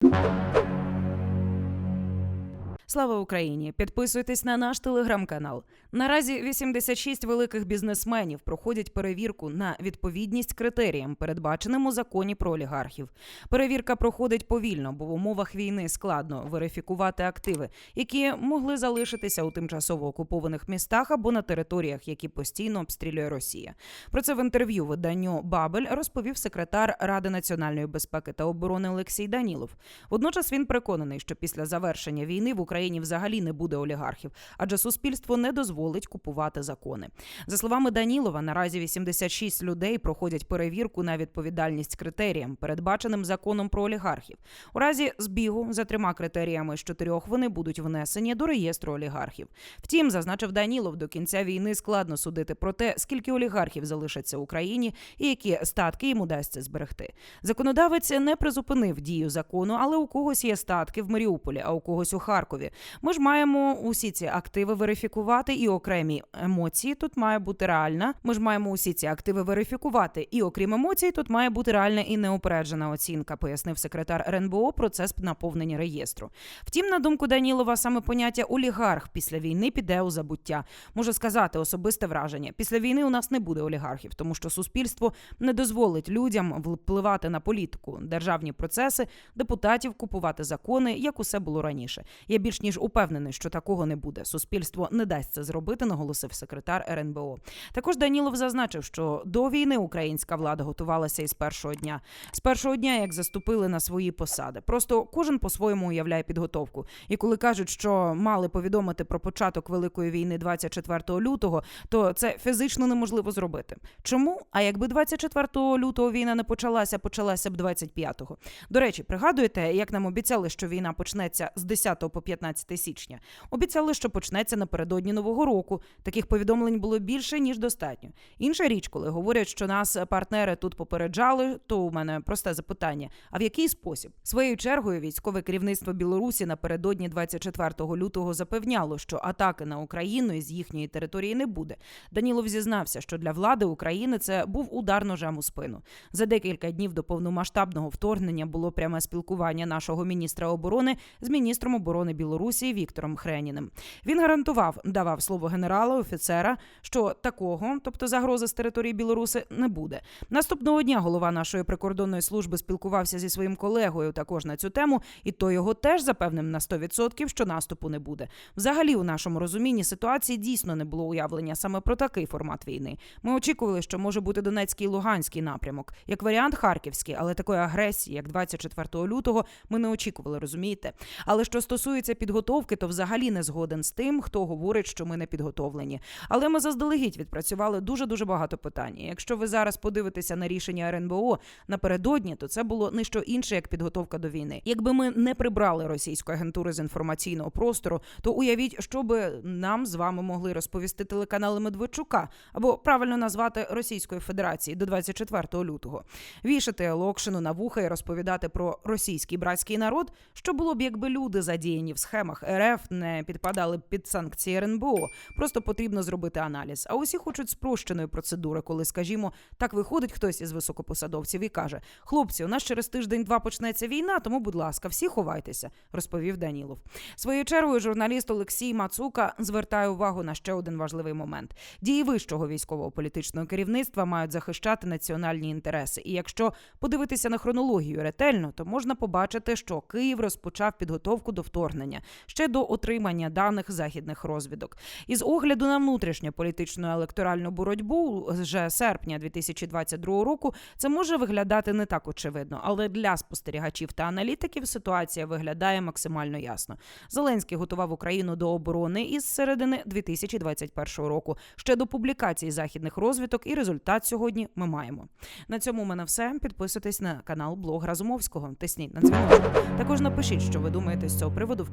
you. Слава Україні! Підписуйтесь на наш телеграм-канал. Наразі 86 великих бізнесменів проходять перевірку на відповідність критеріям, передбаченим у законі про олігархів. Перевірка проходить повільно, бо в умовах війни складно верифікувати активи, які могли залишитися у тимчасово окупованих містах або на територіях, які постійно обстрілює Росія. Про це в інтерв'ю виданню Бабель розповів секретар Ради національної безпеки та оборони Олексій Данілов. Водночас він переконаний, що після завершення війни в Україні взагалі не буде олігархів, адже суспільство не дозволить купувати закони. За словами Данілова, наразі 86 людей проходять перевірку на відповідальність критеріям, передбаченим законом про олігархів. У разі збігу за трьома критеріями з чотирьох вони будуть внесені до реєстру олігархів. Втім, зазначив Данілов, до кінця війни складно судити про те, скільки олігархів залишаться в Україні і які статки їм удасться зберегти. Законодавець не призупинив дію закону, але у когось є статки в Маріуполі, а у когось у Харкові. Ми ж маємо усі ці активи верифікувати і окремі емоції тут має бути реальна. Ми ж маємо усі ці активи верифікувати. І окрім емоцій, тут має бути реальна і неупереджена оцінка, пояснив секретар РНБО процес наповнення реєстру. Втім, на думку Данілова, саме поняття олігарх після війни піде у забуття. Можу сказати особисте враження. Після війни у нас не буде олігархів, тому що суспільство не дозволить людям впливати на політику, державні процеси, депутатів купувати закони, як усе було раніше. Я більш ніж упевнений, що такого не буде. Суспільство не дасть це зробити, наголосив секретар РНБО. Також Данілов зазначив, що до війни українська влада готувалася із першого дня. З першого дня, як заступили на свої посади. Просто кожен по-своєму уявляє підготовку. І коли кажуть, що мали повідомити про початок великої війни 24 лютого, то це фізично неможливо зробити. Чому? А якби 24 лютого війна не почалася, почалася б 25-го. До речі, пригадуєте, як нам обіцяли, що війна почнеться з 10 по 15 січня? Обіцяли, що почнеться напередодні нового року. Таких повідомлень було більше ніж достатньо. Інша річ, коли говорять, що нас партнери тут попереджали, то у мене просте запитання: а в який спосіб? Своєю чергою військове керівництво Білорусі напередодні 24 лютого запевняло, що атаки на Україну із їхньої території не буде. Данілов зізнався, що для влади України це був удар ножем у спину. За декілька днів до повномасштабного вторгнення було пряме спілкування нашого міністра оборони з міністром оборони Білорусі Віктором Хреніним. Він гарантував, давав слово генерала, офіцера, що такого, тобто загрози з території Білоруси, не буде. Наступного дня голова нашої прикордонної служби спілкувався зі своїм колегою також на цю тему, і той його теж запевнив на 100%, що наступу не буде. Взагалі, у нашому розумінні ситуації дійсно не було уявлення саме про такий формат війни. Ми очікували, що може бути Донецький і Луганський напрямок, як варіант Харківський, але такої агресії, як 24 лютого, ми не очікували, розумієте? Але що стосується підготовки, то взагалі не згоден з тим, хто говорить, що ми не підготовлені. Але ми заздалегідь відпрацювали дуже дуже багато питань. Якщо ви зараз подивитеся на рішення РНБО напередодні, то це було не що інше, як підготовка до війни. Якби ми не прибрали російську агентуру з інформаційного простору, то уявіть, що би нам з вами могли розповісти телеканали Медведчука або правильно назвати Російської Федерації до 24 лютого, вішати Локшину на вуха і розповідати про російський братський народ, що було б, якби люди задіяні в схемах РФ не підпадали під санкції РНБО. Просто потрібно зробити аналіз. А усі хочуть спрощеної процедури, коли, скажімо, так виходить хтось із високопосадовців і каже: Хлопці, у нас через тиждень-два почнеться війна, тому, будь ласка, всі ховайтеся, розповів Данілов. Своєю чергою журналіст Олексій Мацука звертає увагу на ще один важливий момент: дії вищого військового політичного керівництва мають захищати національні інтереси. І якщо подивитися на хронологію ретельно, то можна побачити, що Київ розпочав підготовку до вторгнення ще до отримання даних західних розвідок. Із огляду на внутрішню політичну електоральну боротьбу вже серпня 2022 року це може виглядати не так очевидно, але для спостерігачів та аналітиків ситуація виглядає максимально ясно. Зеленський готував Україну до оборони із середини 2021 року. Ще до публікації західних розвідок, і результат сьогодні ми маємо. На цьому у мене все. Підписуйтесь на канал Блог Разумовського. Тисніть на дзвіночок. Також напишіть, що ви думаєте з цього приводу в